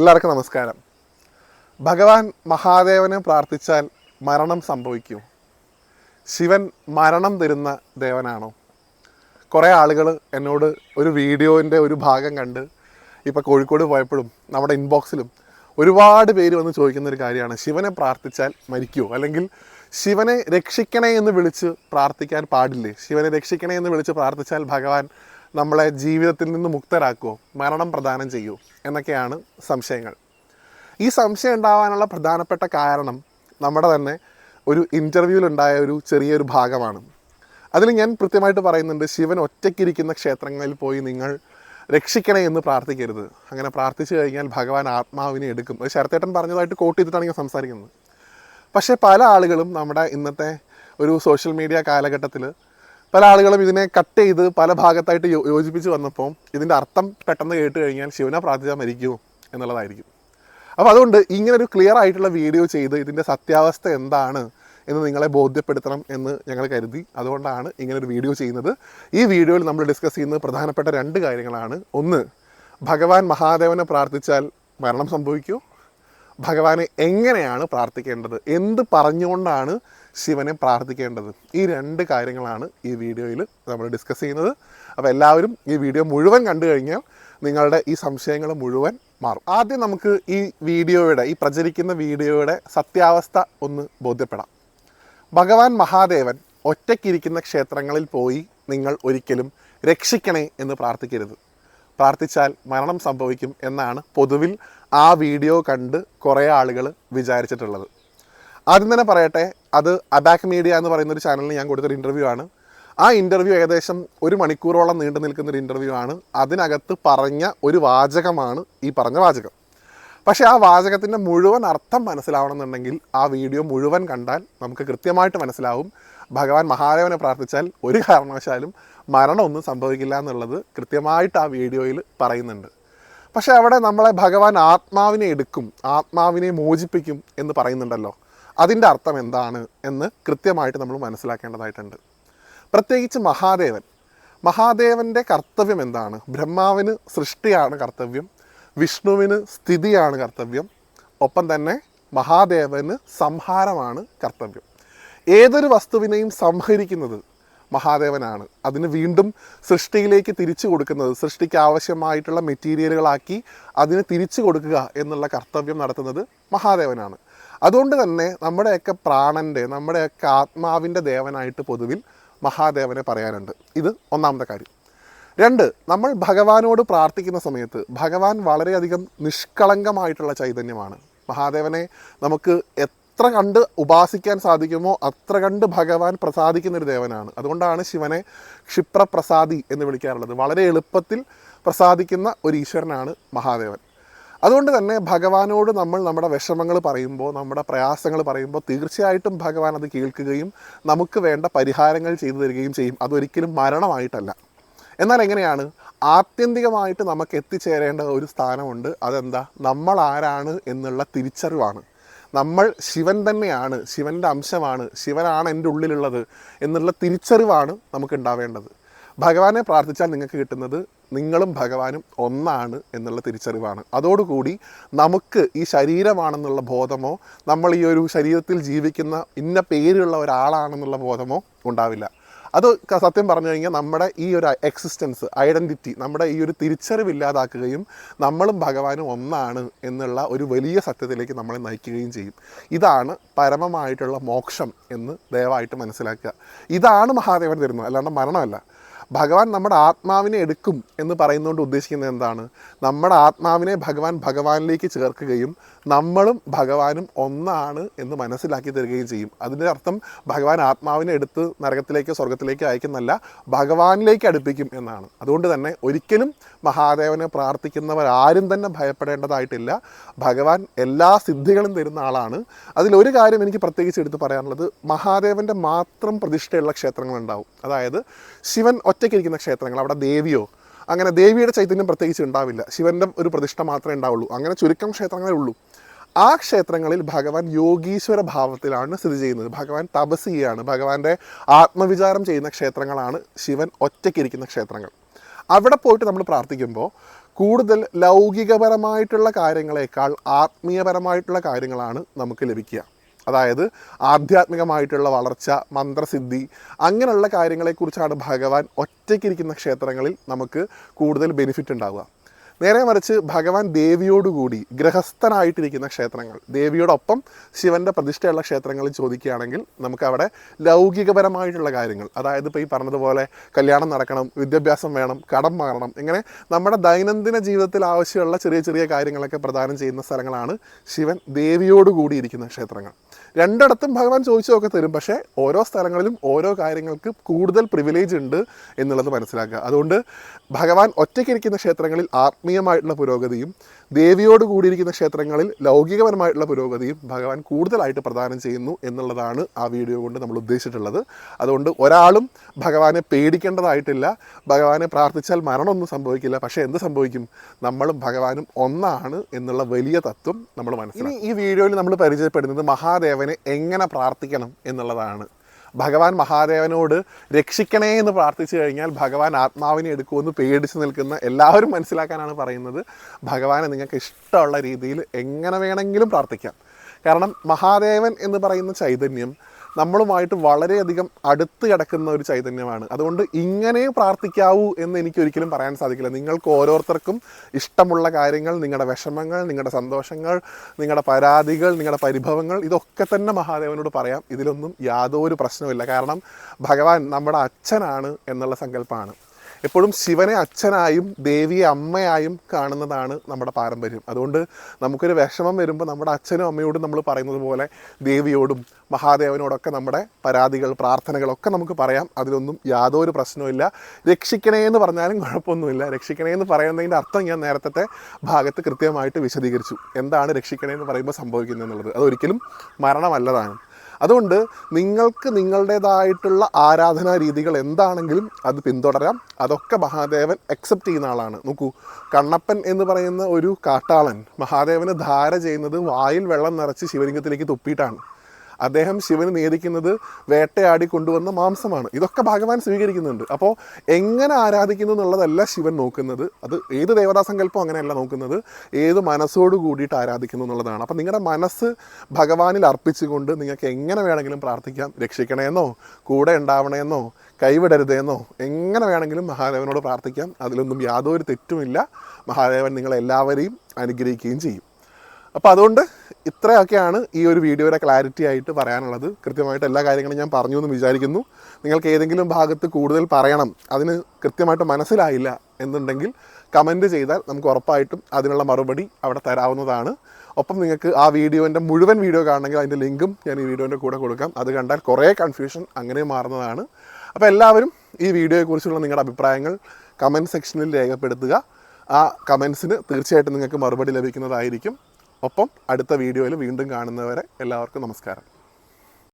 എല്ലാവർക്കും നമസ്കാരം. ഭഗവാൻ മഹാദേവനെ പ്രാർത്ഥിച്ചാൽ മരണം സംഭവിക്കും. ശിവൻ മരണം തരുന്ന ദേവനാണോ? കുറേ ആളുകൾ എന്നോട് ഒരു വീഡിയോന്റെ ഒരു ഭാഗം കണ്ട് ഇപ്പോൾ കോഴിക്കോട് പോയപ്പോഴും നമ്മുടെ ഇൻബോക്സിലും ഒരുപാട് പേര് വന്ന് ചോദിക്കുന്ന ഒരു കാര്യമാണ്. ശിവനെ പ്രാർത്ഥിച്ചാൽ മരിക്കുമോ അല്ലെങ്കിൽ ശിവനെ രക്ഷിക്കണേ എന്ന് വിളിച്ച് പ്രാർത്ഥിക്കാൻ പാടില്ലേ? ശിവനെ രക്ഷിക്കണേ എന്ന് വിളിച്ച് പ്രാർത്ഥിച്ചാൽ ഭഗവാൻ നമ്മളെ ജീവിതത്തിൽ നിന്ന് മുക്തരാക്കുമോ മരണം പ്രദാനം ചെയ്യുമോ എന്നൊക്കെയാണ് സംശയങ്ങൾ. ഈ സംശയം ഉണ്ടാവാനുള്ള പ്രധാനപ്പെട്ട കാരണം നമ്മുടെ തന്നെ ഒരു ഇന്റർവ്യൂവിലുണ്ടായ ഒരു ചെറിയൊരു ഭാഗമാണ്. അതിൽ ഞാൻ കൃത്യമായിട്ട് പറയുന്നുണ്ട് ശിവൻ ഒറ്റയ്ക്കിരിക്കുന്ന ക്ഷേത്രങ്ങളിൽ പോയി നിങ്ങൾ രക്ഷിക്കണേ എന്ന് പ്രാർത്ഥിക്കരുത്. അങ്ങനെ പ്രാർത്ഥിച്ചു കഴിഞ്ഞാൽ ഭഗവാൻ ആത്മാവിനെ എടുക്കും. അത് ശരത്തേട്ടൻ പറഞ്ഞതായിട്ട് കോട്ട് ചെയ്തിട്ടാണ് ഞാൻ സംസാരിക്കുന്നത്. പക്ഷേ പല ആളുകളും നമ്മുടെ ഇന്നത്തെ ഒരു സോഷ്യൽ മീഡിയ കാലഘട്ടത്തിൽ പല ആളുകളും ഇതിനെ കട്ട് ചെയ്ത് പല ഭാഗത്തായിട്ട് യോജിപ്പിച്ച് വന്നപ്പോൾ ഇതിന്റെ അർത്ഥം പെട്ടെന്ന് കേട്ട് കഴിഞ്ഞാൽ ശിവനെ പ്രാർത്ഥിച്ചാൽ മരിക്കുമോ എന്നുള്ളതായിരിക്കും. അപ്പോൾ അതുകൊണ്ട് ഇങ്ങനെ ഒരു ക്ലിയർ ആയിട്ടുള്ള വീഡിയോ ചെയ്ത് ഇതിന്റെ സത്യാവസ്ഥ എന്താണ് എന്ന് നിങ്ങളെ ബോധ്യപ്പെടുത്തണം എന്ന് ഞങ്ങൾ കരുതി. അതുകൊണ്ടാണ് ഇങ്ങനൊരു വീഡിയോ ചെയ്യുന്നത്. ഈ വീഡിയോയിൽ നമ്മൾ ഡിസ്കസ് ചെയ്യുന്ന പ്രധാനപ്പെട്ട രണ്ട് കാര്യങ്ങളാണ്. ഒന്ന് ഭഗവാൻ മഹാദേവനെ പ്രാർത്ഥിച്ചാൽ മരണം സംഭവിക്കുമോ ഭഗവാനെ എങ്ങനെയാണ് പ്രാർത്ഥിക്കേണ്ടത്? എന്ത് പറഞ്ഞുകൊണ്ടാണ് ശിവനെ പ്രാർത്ഥിക്കേണ്ടത്? ഈ രണ്ട് കാര്യങ്ങളാണ് ഈ വീഡിയോയിൽ നമ്മൾ ഡിസ്കസ് ചെയ്യുന്നത്. അപ്പോൾ എല്ലാവരും ഈ വീഡിയോ മുഴുവൻ കണ്ടു കഴിഞ്ഞാൽ നിങ്ങളുടെ ഈ സംശയങ്ങൾ മുഴുവൻ മാറും. ആദ്യം നമുക്ക് ഈ വീഡിയോയുടെ ഈ പ്രചരിക്കുന്ന വീഡിയോയുടെ സത്യാവസ്ഥ ഒന്ന് ബോധ്യപ്പെടാം. ഭഗവാൻ മഹാദേവൻ ഒറ്റയ്ക്കിരിക്കുന്ന ക്ഷേത്രങ്ങളിൽ പോയി നിങ്ങൾ ഒരിക്കലും രക്ഷിക്കണേ എന്ന് പ്രാർത്ഥിക്കരുത്. പ്രാർത്ഥിച്ചാൽ മരണം സംഭവിക്കും എന്നാണ് പൊതുവിൽ ആ വീഡിയോ കണ്ട് കുറേ ആളുകൾ വിചാരിച്ചിട്ടുള്ളത്. ആദ്യം തന്നെ പറയട്ടെ അത് അബാക്ക് മീഡിയ എന്ന് പറയുന്ന ഒരു ചാനലിന് ഞാൻ കൊടുത്തൊരു ഇന്റർവ്യൂ ആണ്. ആ ഇന്റർവ്യൂ ഏകദേശം ഒരു മണിക്കൂറോളം നീണ്ടു നിൽക്കുന്ന ഒരു ഇന്റർവ്യൂ ആണ്. അതിനകത്ത് പറഞ്ഞ ഒരു വാചകമാണ് ഈ പറഞ്ഞ വാചകം. പക്ഷേ ആ വാചകത്തിന്റെ മുഴുവൻ അർത്ഥം മനസ്സിലാവണമെന്നുണ്ടെങ്കിൽ ആ വീഡിയോ മുഴുവൻ കണ്ടാൽ നമുക്ക് കൃത്യമായിട്ട് മനസ്സിലാവും. ഭഗവാൻ മഹാദേവനെ പ്രാർത്ഥിച്ചാൽ ഒരു കാരണവശാലും മരണമൊന്നും സംഭവിക്കില്ല എന്നുള്ളത് കൃത്യമായിട്ട് ആ വീഡിയോയിൽ പറയുന്നുണ്ട്. പക്ഷേ അവിടെ നമ്മളെ ഭഗവാൻ ആത്മാവിനെ എടുക്കും ആത്മാവിനെ മോചിപ്പിക്കും എന്ന് പറയുന്നുണ്ടല്ലോ. അതിന്റെ അർത്ഥം എന്താണ് എന്ന് കൃത്യമായിട്ട് നമ്മൾ മനസ്സിലാക്കേണ്ടതായിട്ടുണ്ട്. പ്രത്യേകിച്ച് മഹാദേവൻ. മഹാദേവന്റെ കർത്തവ്യം എന്താണ്? ബ്രഹ്മാവിന് സൃഷ്ടിയാണ് കർത്തവ്യം വിഷ്ണുവിന് സ്ഥിതിയാണ് കർത്തവ്യം ഒപ്പം തന്നെ മഹാദേവന് സംഹാരമാണ് കർത്തവ്യം. ഏതൊരു വസ്തുവിനെയും സംഹരിക്കുന്നത് മഹാദേവനാണ്. അതിന് വീണ്ടും സൃഷ്ടിയിലേക്ക് തിരിച്ചു കൊടുക്കുന്നത് സൃഷ്ടിക്ക് ആവശ്യമായിട്ടുള്ള മെറ്റീരിയലുകളാക്കി അതിന് തിരിച്ചു കൊടുക്കുക എന്നുള്ള കർത്തവ്യം നടത്തുന്നത് മഹാദേവനാണ്. അതുകൊണ്ട് തന്നെ നമ്മുടെയൊക്കെ പ്രാണന്റെ നമ്മുടെയൊക്കെ ആത്മാവിന്റെ ദേവനായിട്ട് പൊതുവിൽ മഹാദേവനെ പറയാനുണ്ട്. ഇത് ഒന്നാമത്തെ കാര്യം. രണ്ട് നമ്മൾ ഭഗവാനോട് പ്രാർത്ഥിക്കുന്ന സമയത്ത് ഭഗവാൻ വളരെയധികം നിഷ്കളങ്കമായിട്ടുള്ള ചൈതന്യമാണ്. മഹാദേവനെ നമുക്ക് എത്ര കണ്ട് ഉപാസിക്കാൻ സാധിക്കുമോ അത്ര കണ്ട് ഭഗവാൻ പ്രസാദിക്കുന്ന ഒരു ദേവനാണ്. അതുകൊണ്ടാണ് ശിവനെ ക്ഷിപ്രപ്രസാദി എന്ന് വിളിക്കാറുള്ളത്. വളരെ എളുപ്പത്തിൽ പ്രസാദിക്കുന്ന ഒരു ഈശ്വരനാണ് മഹാദേവൻ. അതുകൊണ്ട് തന്നെ ഭഗവാനോട് നമ്മൾ നമ്മുടെ വിഷമങ്ങൾ പറയുമ്പോൾ നമ്മുടെ പ്രയാസങ്ങൾ പറയുമ്പോൾ തീർച്ചയായിട്ടും ഭഗവാൻ അത് കേൾക്കുകയും നമുക്ക് വേണ്ട പരിഹാരങ്ങൾ ചെയ്തു തരികയും ചെയ്യും. അതൊരിക്കലും മരണമായിട്ടല്ല. എന്നാൽ എങ്ങനെയാണ്? ആത്യന്തികമായിട്ട് നമുക്ക് എത്തിച്ചേരേണ്ട ഒരു സ്ഥാനമുണ്ട്. അതെന്താ? നമ്മൾ ആരാണ് എന്നുള്ള തിരിച്ചറിവാണ്. നമ്മൾ ശിവൻ തന്നെയാണ് ശിവന്റെ അംശമാണ് ശിവനാണ് എന്റെ ഉള്ളിലുള്ളത് എന്നുള്ള തിരിച്ചറിവാണ് നമുക്ക് ഉണ്ടാവേണ്ടത്. ഭഗവാനെ പ്രാർത്ഥിച്ചാൽ നിങ്ങൾക്ക് കിട്ടുന്നത് നിങ്ങളും ഭഗവാനും ഒന്നാണ് എന്നുള്ള തിരിച്ചറിവാണ്. അതോടുകൂടി നമുക്ക് ഈ ശരീരമാണെന്നുള്ള ബോധമോ നമ്മൾ ഈ ഒരു ശരീരത്തിൽ ജീവിക്കുന്ന ഇന്ന പേരുള്ള ഒരാളാണെന്നുള്ള ബോധമോ ഉണ്ടാവില്ല. അത് സത്യം പറഞ്ഞു കഴിഞ്ഞാൽ നമ്മുടെ ഈ ഒരു എക്സിസ്റ്റൻസ് ഐഡന്റിറ്റി നമ്മുടെ ഈ ഒരു തിരിച്ചറിവില്ലാതാക്കുകയും നമ്മളും ഭഗവാനും ഒന്നാണ് എന്നുള്ള ഒരു വലിയ സത്യത്തിലേക്ക് നമ്മളെ നയിക്കുകയും ചെയ്യും. ഇതാണ് പരമമായിട്ടുള്ള മോക്ഷം എന്ന് ദയവായിട്ട് മനസ്സിലാക്കുക. ഇതാണ് മഹാദേവൻ തരുന്നത്. അല്ലാണ്ട് മരണമല്ല. ഭഗവാൻ നമ്മുടെ ആത്മാവിനെ എടുക്കും എന്ന് പറയുന്നതുകൊണ്ട് ഉദ്ദേശിക്കുന്നത് എന്താണ്? നമ്മുടെ ആത്മാവിനെ ഭഗവാൻ ഭഗവാനിലേക്ക് ചേർക്കുകയും നമ്മളും ഭഗവാനും ഒന്നാണ് എന്ന് മനസ്സിലാക്കി തരികയും ചെയ്യും. അതിന്റെ അർത്ഥം ഭഗവാൻ ആത്മാവിനെ എടുത്ത് നരകത്തിലേക്കോ സ്വർഗത്തിലേക്കോ അയക്കുന്നല്ല ഭഗവാനിലേക്ക് അടുപ്പിക്കും എന്നാണ്. അതുകൊണ്ട് തന്നെ ഒരിക്കലും മഹാദേവനെ പ്രാർത്ഥിക്കുന്നവർ ആരും തന്നെ ഭയപ്പെടേണ്ടതായിട്ടില്ല. ഭഗവാൻ എല്ലാ സിദ്ധികളും തരുന്ന ആളാണ്. അതിലൊരു കാര്യം എനിക്ക് പ്രത്യേകിച്ച് എടുത്ത് പറയാനുള്ളത് മഹാദേവന്റെ മാത്രം പ്രതിഷ്ഠയുള്ള ക്ഷേത്രങ്ങളുണ്ടാവും. അതായത് ശിവൻ ഒറ്റയ്ക്കിരിക്കുന്ന ക്ഷേത്രങ്ങൾ അവിടെ ദേവിയോ അങ്ങനെ ദേവിയുടെ ചൈതന്യം പ്രത്യേകിച്ച് ഉണ്ടാവില്ല. ശിവന്റെ ഒരു പ്രതിഷ്ഠ മാത്രമേ ഉണ്ടാവുള്ളൂ. അങ്ങനെ ചുരുക്കം ക്ഷേത്രങ്ങളേ ഉള്ളൂ. ആ ക്ഷേത്രങ്ങളിൽ ഭഗവാൻ യോഗീശ്വര ഭാവത്തിലാണ് സ്ഥിതി ചെയ്യുന്നത്. ഭഗവാൻ തപസ് ചെയ്യുകയാണ് ഭഗവാന്റെ ആത്മവിചാരം ചെയ്യുന്ന ക്ഷേത്രങ്ങളാണ് ശിവൻ ഒറ്റയ്ക്കിരിക്കുന്ന ക്ഷേത്രങ്ങൾ. അവിടെ പോയിട്ട് നമ്മൾ പ്രാർത്ഥിക്കുമ്പോൾ കൂടുതൽ ലൗകികപരമായിട്ടുള്ള കാര്യങ്ങളെക്കാൾ ആത്മീയപരമായിട്ടുള്ള കാര്യങ്ങളാണ് നമുക്ക് ലഭിക്കുക. അതായത് ആധ്യാത്മികമായിട്ടുള്ള വളർച്ച മന്ത്രസിദ്ധി അങ്ങനെയുള്ള കാര്യങ്ങളെക്കുറിച്ചാണ് ഭഗവാൻ ഒറ്റയ്ക്കിരിക്കുന്ന ക്ഷേത്രങ്ങളിൽ നമുക്ക് കൂടുതൽ ബെനിഫിറ്റ് ഉണ്ടാവുക. നേരെ മറിച്ച് ഭഗവാൻ ദേവിയോടുകൂടി ഗ്രഹസ്ഥനായിട്ടിരിക്കുന്ന ക്ഷേത്രങ്ങൾ ദേവിയോടൊപ്പം ശിവന്റെ പ്രതിഷ്ഠയുള്ള ക്ഷേത്രങ്ങളിൽ ചോദിക്കുകയാണെങ്കിൽ നമുക്കവിടെ ലൗകികപരമായിട്ടുള്ള കാര്യങ്ങൾ അതായത് ഇപ്പോൾ ഈ പറഞ്ഞതുപോലെ കല്യാണം നടക്കണം വിദ്യാഭ്യാസം വേണം കടം മാറണം ഇങ്ങനെ നമ്മുടെ ദൈനംദിന ജീവിതത്തിൽ ആവശ്യമുള്ള ചെറിയ ചെറിയ കാര്യങ്ങളൊക്കെ പ്രദാനം ചെയ്യുന്ന സ്ഥലങ്ങളാണ് ശിവൻ ദേവിയോടുകൂടി ഇരിക്കുന്ന ക്ഷേത്രങ്ങൾ. രണ്ടിടത്തും ഭഗവാൻ ചോദിച്ചതൊക്കെ തരും. പക്ഷേ ഓരോ സ്ഥലങ്ങളിലും ഓരോ കാര്യങ്ങൾക്ക് കൂടുതൽ പ്രിവിലേജ് ഉണ്ട് എന്നുള്ളത് മനസ്സിലാക്കുക. അതുകൊണ്ട് ഭഗവാൻ ഒറ്റയ്ക്കിരിക്കുന്ന ക്ഷേത്രങ്ങളിൽ ആത്മീയമായിട്ടുള്ള പുരോഗതിയും ദേവിയോട് കൂടിയിരിക്കുന്ന ക്ഷേത്രങ്ങളിൽ ലൗകികപരമായിട്ടുള്ള പുരോഗതിയും ഭഗവാൻ കൂടുതലായിട്ട് പ്രദാനം ചെയ്യുന്നു എന്നുള്ളതാണ് ആ വീഡിയോ കൊണ്ട് നമ്മൾ ഉദ്ദേശിച്ചിട്ടുള്ളത്. അതുകൊണ്ട് ഒരാളും ഭഗവാനെ പേടിക്കേണ്ടതായിട്ടില്ല. ഭഗവാനെ പ്രാർത്ഥിച്ചാൽ മരണമൊന്നും സംഭവിക്കില്ല. പക്ഷേ എന്ത് സംഭവിക്കും? നമ്മളും ഭഗവാനും ഒന്നാണ് എന്നുള്ള വലിയ തത്വം നമ്മൾ മനസ്സിലാക്കി. ഈ വീഡിയോയിൽ നമ്മൾ പരിചയപ്പെടുന്നത് മഹാദേവനെ എങ്ങനെ പ്രാർത്ഥിക്കണം എന്നുള്ളതാണ്. ഭഗവാൻ മഹാദേവനോട് രക്ഷിക്കണേ എന്ന് പ്രാർത്ഥിച്ചു കഴിഞ്ഞാൽ ഭഗവാൻ ആത്മാവിനെ എടുക്കുമെന്ന് പേടിച്ച് നിൽക്കുന്ന എല്ലാവരും മനസ്സിലാക്കാനാണ് പറയുന്നത്. ഭഗവാനെ നിങ്ങൾക്ക് ഇഷ്ടമുള്ള രീതിയിൽ എങ്ങനെ വേണമെങ്കിലും പ്രാർത്ഥിക്കാം. കാരണം മഹാദേവൻ എന്ന് പറയുന്ന ചൈതന്യം നമ്മളുമായിട്ട് വളരെയധികം അടുത്ത് കിടക്കുന്ന ഒരു ചൈതന്യമാണ്. അതുകൊണ്ട് ഇങ്ങനെ പ്രാർത്ഥിക്കാവൂ എന്ന് എനിക്ക് ഒരിക്കലും പറയാൻ സാധിക്കില്ല. നിങ്ങൾക്ക് ഓരോരുത്തർക്കും ഇഷ്ടമുള്ള കാര്യങ്ങൾ നിങ്ങളുടെ വിഷമങ്ങൾ നിങ്ങളുടെ സന്തോഷങ്ങൾ നിങ്ങളുടെ പരാതികൾ നിങ്ങളുടെ പരിഭവങ്ങൾ ഇതൊക്കെ തന്നെ മഹാദേവനോട് പറയാം. ഇതിലൊന്നും യാതൊരു പ്രശ്നവുമില്ല. കാരണം ഭഗവാൻ നമ്മുടെ അച്ഛനാണ് എന്നുള്ള സങ്കല്പമാണ്. എപ്പോഴും ശിവനെ അച്ഛനായും ദേവിയെ അമ്മയായും കാണുന്നതാണ് നമ്മുടെ പാരമ്പര്യം. അതുകൊണ്ട് നമുക്കൊരു വിഷമം വരുമ്പോൾ നമ്മുടെ അച്ഛനും അമ്മയോടും നമ്മൾ പറയുന്നത് പോലെ ദേവിയോടും മഹാദേവനോടൊക്കെ നമ്മുടെ പരാതികൾ പ്രാർത്ഥനകളൊക്കെ നമുക്ക് പറയാം. അതിലൊന്നും യാതൊരു പ്രശ്നവുമില്ല രക്ഷിക്കണേ എന്ന് പറഞ്ഞാലും കുഴപ്പമൊന്നുമില്ല. രക്ഷിക്കണേ എന്ന് പറയുന്നതിന്റെ അർത്ഥം ഞാൻ നേരത്തെ ഭാഗത്ത് കൃത്യമായിട്ട് വിശദീകരിച്ചു. എന്താണ് രക്ഷിക്കണേ എന്ന് പറയുമ്പോൾ സംഭവിക്കുന്നത് എന്നുള്ളത് അതൊരിക്കലും മരണമല്ലതാണ്. അതുകൊണ്ട് നിങ്ങൾക്ക് നിങ്ങളുടേതായിട്ടുള്ള ആരാധനാ രീതികൾ എന്താണെങ്കിലും അത് പിന്തുടരാം. അതൊക്കെ മഹാദേവൻ അക്സെപ്റ്റ് ചെയ്യുന്ന ആളാണ്. നോക്കൂ കണ്ണപ്പൻ എന്ന് പറയുന്ന ഒരു കാട്ടാളൻ മഹാദേവന് ധാര ചെയ്യുന്നത് വായിൽ വെള്ളം നിറച്ച് ശിവലിംഗത്തിലേക്ക് തുപ്പിയിട്ടാണ്. അദ്ദേഹം ശിവന് നേദിക്കുന്നത് വേട്ടയാടി കൊണ്ടുവന്ന മാംസമാണ്. ഇതൊക്കെ ഭഗവാൻ സ്വീകരിക്കുന്നുണ്ട്. അപ്പോൾ എങ്ങനെ ആരാധിക്കുന്നു എന്നുള്ളതല്ല ശിവൻ നോക്കുന്നത്. അത് ഏത് ദേവതാസങ്കല്പം അങ്ങനെയല്ല നോക്കുന്നത്. ഏത് മനസ്സോട് കൂടിയിട്ട് ആരാധിക്കുന്നു എന്നുള്ളതാണ്. അപ്പോൾ നിങ്ങളുടെ മനസ്സ് ഭഗവാനിൽ അർപ്പിച്ചുകൊണ്ട് നിങ്ങൾക്ക് എങ്ങനെ വേണമെങ്കിലും പ്രാർത്ഥിക്കാം. രക്ഷിക്കണമെന്നോ കൂടെ ഉണ്ടാവണമെന്നോ കൈവിടരുതെന്നോ എങ്ങനെ വേണമെങ്കിലും മഹാദേവനോട് പ്രാർത്ഥിക്കാം. അതിലൊന്നും യാതൊരു തെറ്റുമില്ല. മഹാദേവൻ നിങ്ങളെല്ലാവരെയും അനുഗ്രഹിക്കുകയും ചെയ്യും. അപ്പോൾ അതുകൊണ്ട് ഇത്രയൊക്കെയാണ് ഈ ഒരു വീഡിയോയുടെ ക്ലാരിറ്റി ആയിട്ട് പറയാനുള്ളത്. കൃത്യമായിട്ട് എല്ലാ കാര്യങ്ങളും ഞാൻ പറഞ്ഞു എന്ന് വിചാരിക്കുന്നു. നിങ്ങൾക്ക് ഏതെങ്കിലും ഭാഗത്ത് കൂടുതൽ പറയണം അതിന് കൃത്യമായിട്ട് മനസ്സിലായില്ല എന്നുണ്ടെങ്കിൽ കമന്റ് ചെയ്താൽ നമുക്ക് ഉറപ്പായിട്ടും അതിനുള്ള മറുപടി അവിടെ തരാവുന്നതാണ്. ഒപ്പം നിങ്ങൾക്ക് ആ വീഡിയോന്റെ മുഴുവൻ വീഡിയോ കാണണമെങ്കിൽ അതിന്റെ ലിങ്കും ഞാൻ ഈ വീഡിയോന്റെ കൂടെ കൊടുക്കാം. അത് കണ്ടാൽ കുറേ കൺഫ്യൂഷൻ അങ്ങനെ മാറുന്നതാണ്. അപ്പോൾ എല്ലാവരും ഈ വീഡിയോയെക്കുറിച്ചുള്ള നിങ്ങളുടെ അഭിപ്രായങ്ങൾ കമന്റ് സെക്ഷനിൽ രേഖപ്പെടുത്തുക. ആ കമൻസിന് തീർച്ചയായിട്ടും നിങ്ങൾക്ക് മറുപടി ലഭിക്കുന്നതായിരിക്കും. ഒപ്പം അടുത്ത വീഡിയോയിൽ വീണ്ടും കാണുന്നവരെ എല്ലാവർക്കും നമസ്കാരം.